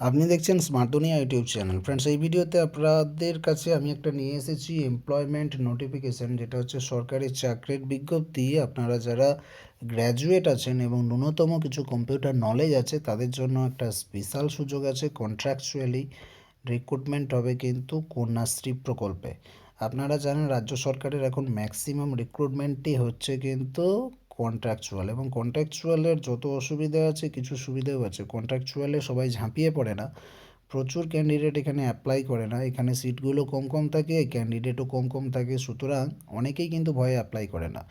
আপনি দেখছেন স্মার্ট দুনিয়া ইউটিউব চ্যানেল ফ্রেন্ডস এই ভিডিওতে আপনাদের কাছে আমি একটা নিয়ে এসেছি এমপ্লয়মেন্ট নোটিফিকেশান যেটা হচ্ছে সরকারি চাকরির বিজ্ঞপ্তি। আপনারা যারা গ্র্যাজুয়েট আছেন এবং ন্যূনতম কিছু কম্পিউটার নলেজ আছে, তাদের জন্য একটা স্পেশাল সুযোগ আছে কন্ট্রাকচুয়ালি রিক্রুটমেন্ট হবে কিন্তু কন্যাশ্রী প্রকল্পে। আপনারা জানেন, রাজ্য সরকারের এখন ম্যাক্সিমাম রিক্রুটমেন্টই হচ্ছে কিন্তু কন্ট্রাকচুয়াল এবং কন্ট্রাকচুয়ালের যত অসুবিধা আছে, কিছু সুবিধাও আছে। কন্ট্রাকচুয়ালে সবাই ঝাঁপিয়ে পড়ে না। প্রচুর ক্যান্ডিডেট এখানে অ্যাপ্লাই করে না। এখানে সিটগুলো কম কম থাকে ক্যান্ডিডেটও কম কম থাকে। সুতরাং অনেকেই কিন্তু ভয়ে অ্যাপ্লাই করে না।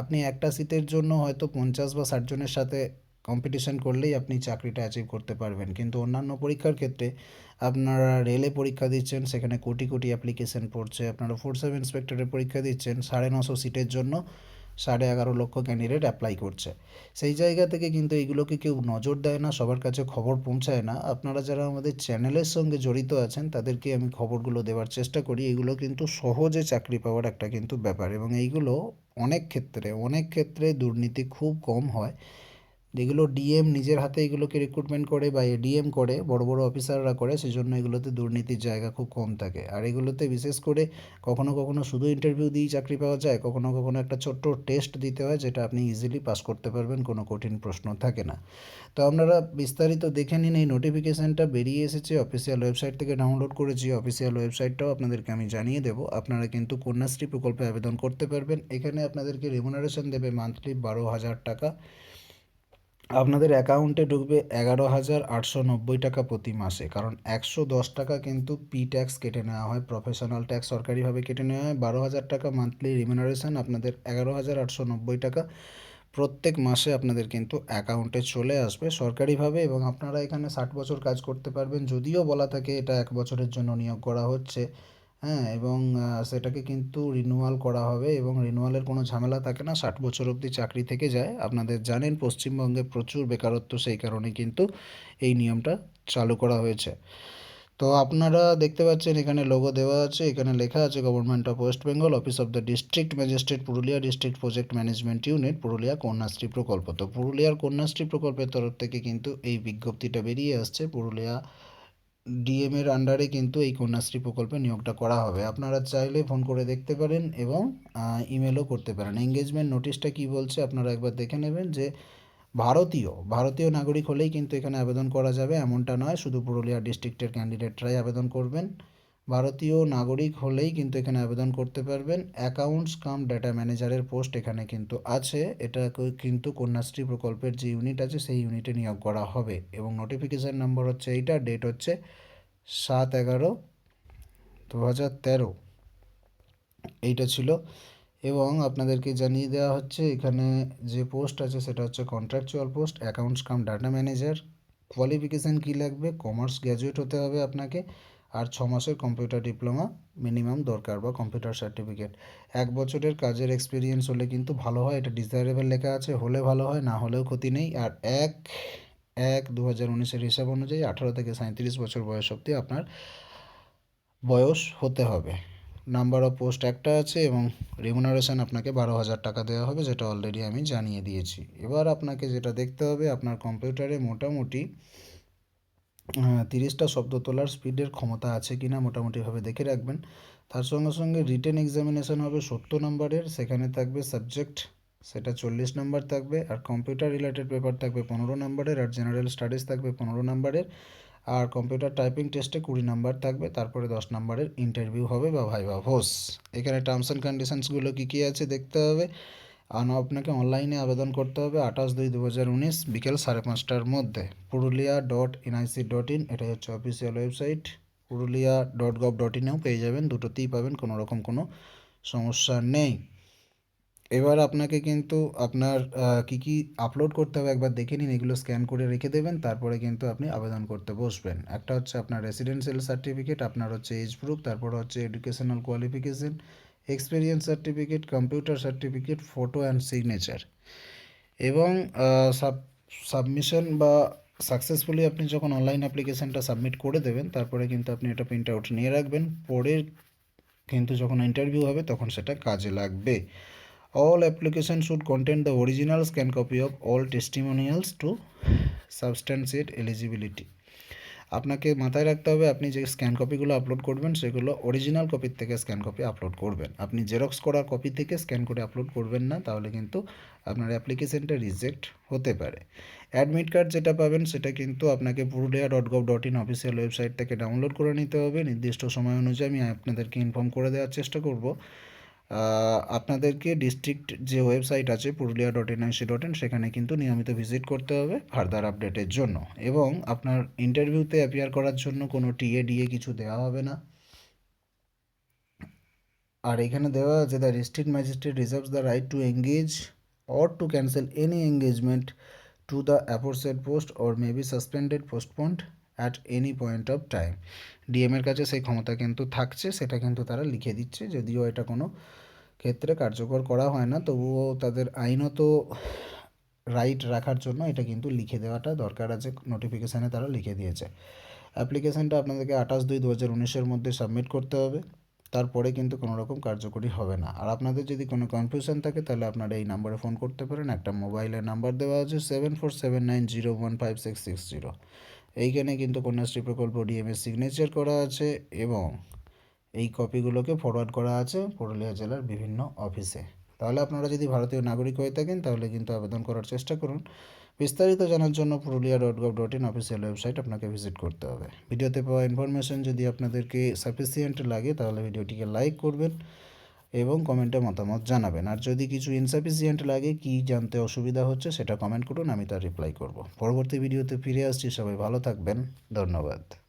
আপনি একটা সিটের জন্য হয়তো পঞ্চাশ বা ষাট জনের সাথে কম্পিটিশন করলেই আপনি চাকরিটা অ্যাচিভ করতে পারবেন। কিন্তু অন্যান্য পরীক্ষার ক্ষেত্রে আপনারা রেলে পরীক্ষা দিচ্ছেন, সেখানে কোটি কোটি অ্যাপ্লিকেশন পড়ছে। আপনারা ফোর্স অফ ইন্সপেক্টরের পরীক্ষা দিচ্ছেন, সাড়ে নশো সিটের জন্য। সাড়ে এগারো লক্ষ ক্যান্ডিডেট অ্যাপ্লাই করছে। সেই জায়গা থেকে কিন্তু এইগুলোকে কেউ নজর দেয় না, সবার কাছে খবর পৌঁছায় না। আপনারা যারা আমাদের চ্যানেলের সঙ্গে জড়িত আছেন, তাদেরকে আমি খবরগুলো দেওয়ার চেষ্টা করি। এগুলো কিন্তু সহজে চাকরি পাওয়ার একটা কিন্তু ব্যাপার এবং এইগুলো অনেক ক্ষেত্রে অনেক ক্ষেত্রে দুর্নীতি খুব কম হয়। যেগুলো ডিএম নিজের হাতে এগুলোকে রিক্রুটমেন্ট করে বা এডিএম করে, বড় বড় অফিসাররা করে, সেজন্য এগুলোতে দুর্নীতির জায়গা খুব কম থাকে। আর এগুলোতে বিশেষ করে কখনো কখনো শুধু ইন্টারভিউ দিয়েই চাকরি পাওয়া যায়, কখনো কখনো একটা ছোট্ট টেস্ট দিতে হয়, যেটা আপনি ইজিলি পাস করতে পারবেন, কোনো কঠিন প্রশ্ন থাকে না। তো আপনারা বিস্তারিত দেখে নিন এই নোটিফিকেশানটা বেরিয়ে এসেছে অফিসিয়াল ওয়েবসাইট থেকে ডাউনলোড করেছি অফিসিয়াল ওয়েবসাইটটাও আপনাদেরকে আমি জানিয়ে দেবো। আপনারা কিন্তু কন্যাশ্রী প্রকল্পে আবেদন করতে পারবেন। এখানে আপনাদেরকে রেমুনারেশন দেবে মান্থলি বারো হাজার টাকা। আপনাদের অ্যাকাউন্টে ঢুকবে এগারো হাজার আটশো নব্বই টাকা প্রতি মাসে, কারণ একশো দশ টাকা কিন্তু পি ট্যাক্স কেটে নেওয়া হয় প্রফেশনাল ট্যাক্স সরকারিভাবে কেটে নেওয়া হয়। বারো হাজার টাকা মান্থলি রিমিনারেশন আপনাদের এগারো হাজার আটশো নব্বই টাকা প্রত্যেক মাসে আপনাদের কিন্তু অ্যাকাউন্টে চলে আসবে সরকারিভাবে এবং আপনারা এখানে ষাট বছর কাজ করতে পারবেন। যদিও বলা থাকে এটা এক বছরের জন্য নিয়োগ করা হচ্ছে। হ্যাঁ এবং সেটাকে কিন্তু রিনুয়াল করা হবে এবং রিনুয়ালের কোনো ঝামেলা থাকে না। ষাট বছর অবধি চাকরি থেকে যায়। আপনাদের জানেন, পশ্চিমবঙ্গে প্রচুর বেকারত্ব, সেই কারণে কিন্তু এই নিয়মটা চালু করা হয়েছে। তো আপনারা দেখতে পাচ্ছেন, এখানে লোগো দেওয়া আছে, এখানে লেখা আছে government of West Bengal office of the district magistrate Purulia district project management unit Purulia Kanyashree প্রকল্প। তো পুরুলিয়ার কন্যাশ্রী প্রকল্পের তরফ থেকে কিন্তু এই বিজ্ঞপ্তিটা বেরিয়ে আসছে। পুরুলিয়া ডিএম এর আন্ডারে কিন্তু এই কন্যাশ্রী প্রকল্পে নিয়োগটা করা হবে। আপনারা চাইলে ফোন করে দেখতে পারেন এবং ইমেলও করতে পারেন। এঙ্গেজমেন্ট নোটিশটা কি বলছে আপনারা একবার দেখে নেবেন যে ভারতীয় ভারতীয় নাগরিক হলেই কিন্তু এখানে আবেদন করা যাবে। এমনটা নয়, শুধু পুরুলিয়া ডিস্ট্রিক্টের ক্যান্ডিডেটরাই আবেদন করবেন। ভারতীয় নাগরিক হলেই কিন্তু এখানে আবেদন করতে পারবেন। অ্যাকাউন্টস কাম ডাটা ম্যানেজারের পোস্ট এখানে কিন্তু আছে। এটা কিন্তু কন্যাশ্রী প্রকল্পের যে ইউনিট আছে, সেই ইউনিটে নিয়োগ করা হবে। এবং নোটিফিকেশান নাম্বার হচ্ছে এইটা ডেট হচ্ছে সাত এগারো দু হাজার তেরো। এইটা ছিল। এবং আপনাদেরকে জানিয়ে দেওয়া হচ্ছে, এখানে যে পোস্ট আছে, সেটা হচ্ছে contractual post accounts cum data manager qualification কী লাগবে? কমার্স গ্র্যাজুয়েট হতে হবে আপনাকে। আর ছ মাসের কম্পিউটার ডিপ্লোমা মিনিমাম দরকার বা কম্পিউটার সার্টিফিকেট এক বছরের কাজের এক্সপিরিয়েন্স হলে কিন্তু ভালো হয়, এটা ডিজায়ারেবল লেখা আছে, হলে ভালো হয়, না হলেও ক্ষতি নেই। আর এক এক দু হাজার উনিশের হিসাব অনুযায়ী আঠারো থেকে সাঁত্রিশ বছর বয়স অবধি আপনার বয়স হতে হবে। নাম্বার অফ পোস্ট একটা আছে এবং রেমুনারেশন আপনাকে বারো হাজার টাকা দেওয়া হবে, যেটা অলরেডি আমি জানিয়ে দিয়েছি। এবার আপনাকে যেটা দেখতে হবে, আপনার কম্পিউটারে মোটামুটি তিরিশটা শব্দ তোলার স্পিডের ক্ষমতা আছে কি না মোটামুটিভাবে দেখে রাখবেন। তার সঙ্গে সঙ্গে রিটেন এক্সামিনেশন হবে সত্তর নম্বরের, সেখানে থাকবে সাবজেক্ট সেটা চল্লিশ নাম্বার থাকবে, আর কম্পিউটার রিলেটেড পেপার থাকবে পনেরো নম্বরের, আর জেনারেল স্টাডিজ থাকবে পনেরো নম্বরের, আর কম্পিউটার টাইপিং টেস্টে কুড়ি নাম্বার থাকবে, তারপরে দশ নাম্বারের ইন্টারভিউ হবে বা ভাইবা ভোস এখানে টার্মস অ্যান্ড কন্ডিশনসগুলো কী কী আছে দেখতে হবে। আর আপনাকে অনলাইনে আবেদন করতে হবে আঠাশ দুই দু হাজার উনিশ বিকেল সাড়ে পাঁচটার মধ্যে। Purulia dot NIC dot in এটাই হচ্ছে official website Purulia dot gov dot ইনেও পেয়ে যাবেন, দুটোতেই পাবেন, কোনো রকম কোনো সমস্যা নেই। এবার আপনাকে কিন্তু আপনার কী কী আপলোড করতে হবে একবার দেখে নিন, এগুলো স্ক্যান করে রেখে দেবেন, তারপরে কিন্তু আপনি আবেদন করতে বসবেন। একটা হচ্ছে আপনার রেসিডেন্সিয়াল সার্টিফিকেট আপনার হচ্ছে এজ প্রুফ তারপর হচ্ছে educational qualification experience certificate computer certificate photo and signature এবং সাব সাবমিশন বা সাকসেসফুলি আপনি যখন অনলাইন অ্যাপ্লিকেশানটা সাবমিট করে দেবেন, তারপরে কিন্তু আপনি এটা প্রিন্ট আউট নিয়ে রাখবেন। পরে কিন্তু যখন ইন্টারভিউ হবে, তখন সেটা কাজে লাগবে। All application should content the original scan copy of all testimonials to substantiate eligibility আপনাকে মাথায় রাখতে হবে, আপনি যে স্ক্যান কপিগুলো আপলোড করবেন, সেগুলো অরিজিনাল কপির থেকে স্ক্যান কপি আপলোড করবেন। আপনি জেরক্স করা কপি থেকে স্ক্যান করে আপলোড করবেন না, তাহলে কিন্তু আপনার অ্যাপ্লিকেশনটা রিজেক্ট হতে পারে। অ্যাডমিট কার্ড যেটা পাবেন, সেটা কিন্তু আপনাকে Purulia dot gov dot in official website থেকে ডাউনলোড করে নিতে হবে। নির্দিষ্ট সময় অনুযায়ী আমি আপনাদেরকে ইনফর্ম করে দেওয়ার চেষ্টা করব। আপনাদেরকে ডিস্ট্রিক্ট যে ওয়েবসাইট আছে Purulia dot NIC dot in সেখানে কিন্তু নিয়মিত ভিজিট করতে হবে ফার্দার আপডেটের জন্য। এবং আপনার ইন্টারভিউতে অ্যাপিয়ার করার জন্য কোনো টিএ ডিএ কিছু দেওয়া হবে না। আর এখানে দেওয়া আছে the district magistrate reserves the right to engage or to cancel any engagement to the aforesaid post or may be suspended postponed at any point of time ডিএমের কাছে সেই ক্ষমতা কিন্তু থাকছে, সেটা কিন্তু তারা লিখে দিচ্ছে, যদিও এটা কোনো ক্ষেত্রে কার্যকর করা হয় না, তবুও তাদের আইনত রাইট রাখার জন্য এটা কিন্তু লিখে দেওয়াটা দরকার আছে নোটিফিকেশানে তারা লিখে দিয়েছে। অ্যাপ্লিকেশানটা আপনাদেরকে আঠাশ দুই দু হাজার উনিশের মধ্যে সাবমিট করতে হবে, তারপরে কিন্তু কোনো রকম কার্যকরী হবে না। আর আপনাদের যদি কোনো কনফিউশন থাকে, তাহলে আপনারা এই নাম্বারে ফোন করতে পারেন, একটা মোবাইলের নাম্বার দেওয়া আছে seven four seven nine zero one five six six zero এইখানে কিন্তু কন্যাশ্রী প্রকল্প ডিএমএস সিগনেচার করা আছে এবং এই কপিগুলোকে ফরওয়ার্ড করা আছে পুরুলিয়া জেলার বিভিন্ন অফিসে তাহলে আপনারা যদি ভারতীয় নাগরিক হয়ে থাকেন, তাহলে কিন্তু আবেদন করার চেষ্টা করুন। বিস্তারিত জানার জন্য Purulia dot gov dot in official website আপনাকে ভিজিট করতে হবে। ভিডিওতে পাওয়া ইনফরমেশন যদি আপনাদেরকে সাফিসিয়েন্ট লাগে, তাহলে ভিডিওটিকে লাইক করবেন। এবং কমেন্টে মতামত জানাবেন। আর যদি কিছু ইনসাফিসিয়েন্ট লাগে, কি জানতে অসুবিধা হচ্ছে সেটা কমেন্ট করুন, আমি তার রিপ্লাই করব। পরবর্তী ভিডিওতে ফিরে আসছি, সবাই ভালো থাকবেন, ধন্যবাদ।